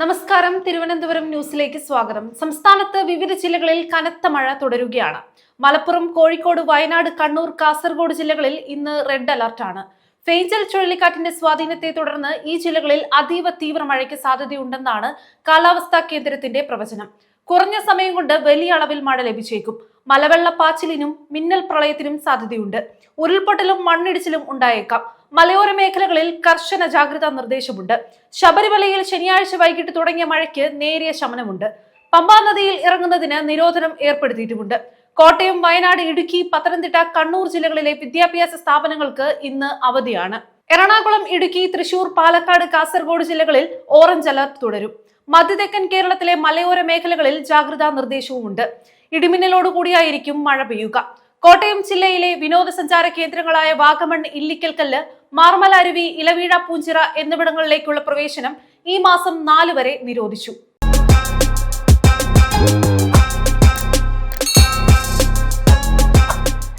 നമസ്കാരം. തിരുവനന്തപുരം ന്യൂസിലേക്ക് സ്വാഗതം. സംസ്ഥാനത്ത് വിവിധ ജില്ലകളിൽ കനത്ത മഴ തുടരുകയാണ്. മലപ്പുറം കോഴിക്കോട് വയനാട് കണ്ണൂർ കാസർഗോഡ് ജില്ലകളിൽ ഇന്ന് റെഡ് അലർട്ടാണ് ഫെയ്ഞ്ചൽ ചുഴലിക്കാറ്റിന്റെ സ്വാധീനത്തെ തുടർന്ന് ഈ ജില്ലകളിൽ അതീവ തീവ്ര മഴയ്ക്ക് സാധ്യതയുണ്ടെന്നാണ് കാലാവസ്ഥാ കേന്ദ്രത്തിന്റെ പ്രവചനം. കുറഞ്ഞ സമയം കൊണ്ട് വലിയ അളവിൽ മഴ ലഭിച്ചേക്കും. മലവെള്ളപ്പാച്ചിലിനും മിന്നൽ പ്രളയത്തിനും സാധ്യതയുണ്ട്. ഉരുൾപൊട്ടലും മണ്ണിടിച്ചിലും ഉണ്ടായേക്കാം. മലയോര മേഖലകളിൽ കർശന ജാഗ്രതാ നിർദ്ദേശമുണ്ട്. ശബരിമലയിൽ ശനിയാഴ്ച വൈകിട്ട് തുടങ്ങിയ മഴയ്ക്ക് നേരിയ ശമനമുണ്ട്. പമ്പാ നദിയിൽ ഇറങ്ങുന്നതിന് നിരോധനം ഏർപ്പെടുത്തിയിട്ടുമുണ്ട്. കോട്ടയം വയനാട് ഇടുക്കി പത്തനംതിട്ട കണ്ണൂർ ജില്ലകളിലെ വിദ്യാഭ്യാസ സ്ഥാപനങ്ങൾക്ക് ഇന്ന് അവധിയാണ്. എറണാകുളം ഇടുക്കി തൃശൂർ പാലക്കാട് കാസർഗോഡ് ജില്ലകളിൽ ഓറഞ്ച് അലർട്ട് തുടരും. മധ്യതെക്കൻ കേരളത്തിലെ മലയോര മേഖലകളിൽ ജാഗ്രതാ നിർദ്ദേശവുമുണ്ട്. ഇടിമിന്നലോടുകൂടിയായിരിക്കും മഴ പെയ്യുക. കോട്ടയം ജില്ലയിലെ വിനോദസഞ്ചാര കേന്ദ്രങ്ങളായ വാഗമൺ ഇല്ലിക്കൽക്കല്ല് മാർമല അരുവി ഇലവീഴ പൂഞ്ചിറ എന്നിവിടങ്ങളിലേക്കുള്ള പ്രവേശനം ഈ മാസം നാല് വരെ നിരോധിച്ചു.